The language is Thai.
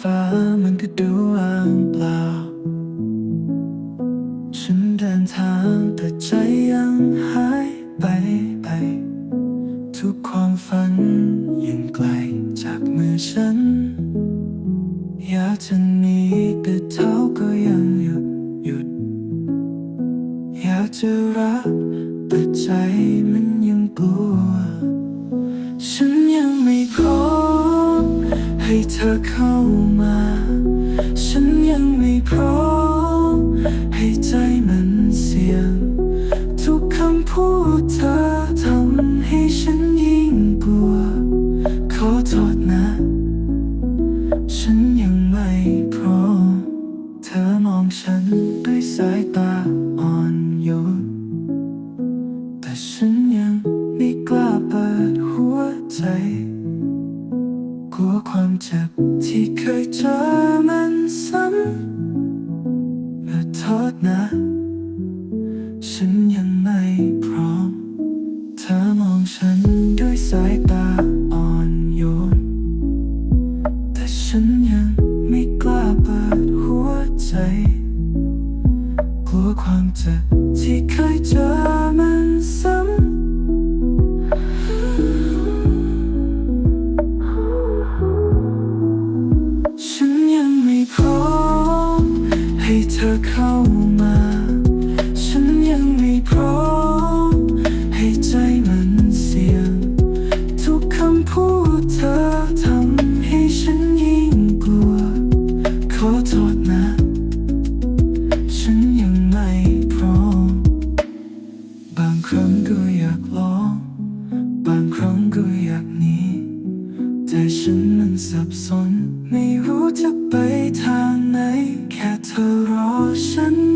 ฟ้ามันก็ดูว่างเปล่า ฉันเดินทางแต่ใจยังหายไปไป ทุกความฝันยังไกลจากมือฉัน อยากจะหนีแต่เท้าก็ยังหยุดหยุด อยากจะรักแต่ใจมันยังกลัว ธอเข้ามา ฉันยังไม่พร้อม กลัวความเจ็บที่เคยเจอมันซ้ำและโทษนะ ฉันยังไม่พร้อม เธอมองฉันด้วยสายตาอ่อนโยน แต่ฉันยังไม่กล้าเปิดหัวใจ กลัวความเจ็บที่เคยเจอมันซ้ำ ฉันมันสับสน ไม่รู้จะไปทางไหน แค่เธอรอฉัน